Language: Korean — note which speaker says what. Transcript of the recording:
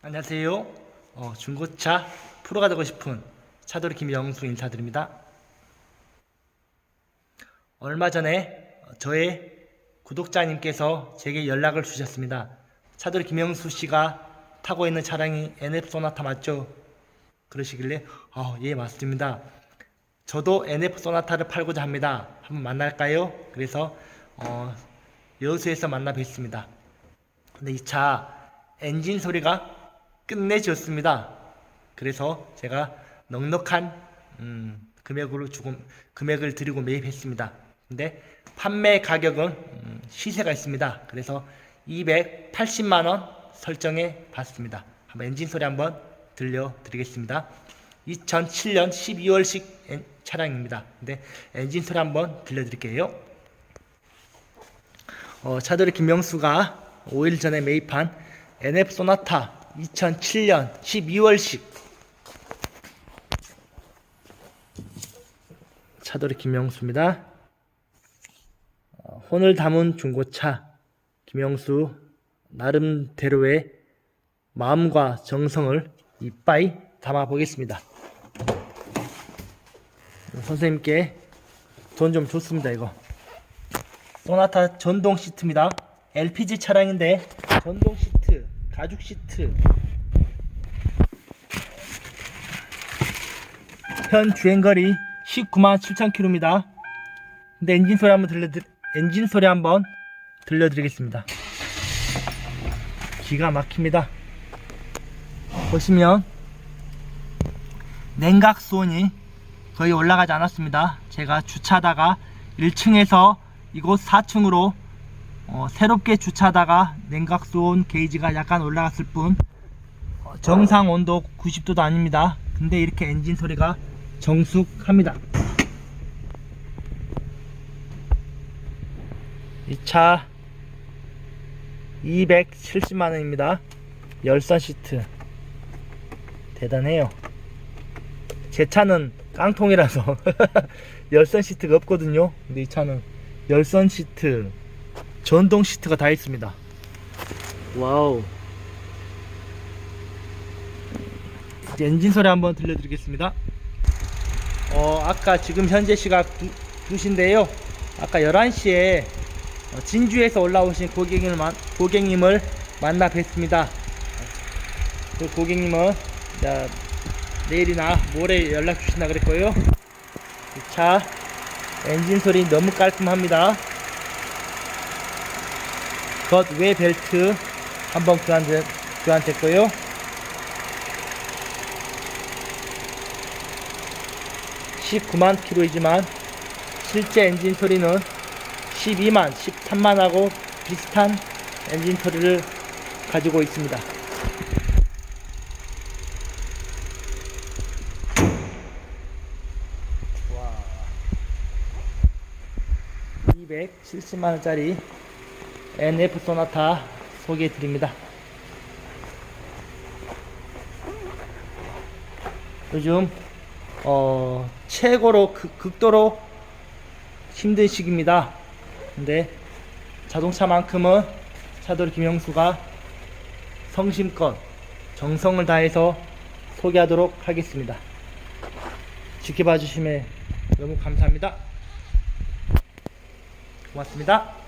Speaker 1: 안녕하세요. 어, 중고차 프로가 되고 싶은 차돌이 김영수 인사드립니다. 얼마 전에 저의 구독자님께서 제게 연락을 주셨습니다. 차돌이 김영수 씨가 타고 있는 차량이 NF 소나타 맞죠? 그러시길래 어, 예 맞습니다. 저도 NF 소나타를 팔고자 합니다. 한번 만날까요? 그래서 어, 여수에서 만나 뵀습니다. 근데 이 차 엔진 소리가 끝내줬습니다. 그래서 제가 넉넉한 음, 금액으로 조금 금액을 드리고 매입했습니다. 근데 판매 가격은 음, 시세가 있습니다. 그래서 280만 원 설정해 봤습니다. 한번 엔진 소리 한번 들려드리겠습니다. 2007년 12월식 엔- 차량입니다. 근데 엔진 소리 한번 들려드릴게요. 어, 차돌이 김명수가 5일 전에 매입한 NF 소나타 2007년 12월식 차돌이 김명수입니다. 어, 혼을 담은 중고차 김영수 나름대로의 마음과 정성을 이빠이 담아 보겠습니다. 선생님께 돈 좀 줬습니다 이거. 소나타 전동 시트입니다. LPG 차량인데 전동 시트, 가죽 시트. 현 주행거리 19만 7천 킬로입니다. 근데 엔진 소리 한번 들려 엔진 소리 한번 들려드리겠습니다. 기가 막힙니다. 보시면 냉각 수온이 거의 올라가지 않았습니다. 제가 주차하다가 1층에서 이곳 4층으로 어, 새롭게 주차하다가 냉각 수온 게이지가 약간 올라갔을 뿐 어, 정상 온도 90도도 아닙니다. 근데 이렇게 엔진 소리가 정숙합니다. 이 차 270만 원입니다. 열선 시트 대단해요. 제 차는 깡통이라서 열선 시트가 없거든요. 근데 이 차는 열선 시트, 전동 시트가 다 있습니다. 와우. 이제 엔진 소리 한번 들려드리겠습니다. 어, 아까 지금 현재 시각 2, 시인데요 아까 11시에 진주에서 올라오신 고객님을, 만, 고객님을 만나 뵀습니다. 그 고객님은 자, 내일이나 모레 연락 주신다 그랬고요. 이차 엔진 소리 너무 깔끔합니다. 겉외 벨트 한번 교환돼, 교환됐고요. (19만) 킬로이지만 실제 엔진 소리는 12만 13만하고 비슷한 엔진 소리를 가지고 있습니다. 와. 270만원짜리 NF 소나타 소개해 드립니다. 요즘 어, 최고로 극, 극도로 힘든 시기입니다. 근데 자동차만큼은 차돌 김영수가 성심껏 정성을 다해서 소개하도록 하겠습니다. 지켜봐 주시면 너무 감사합니다. 고맙습니다.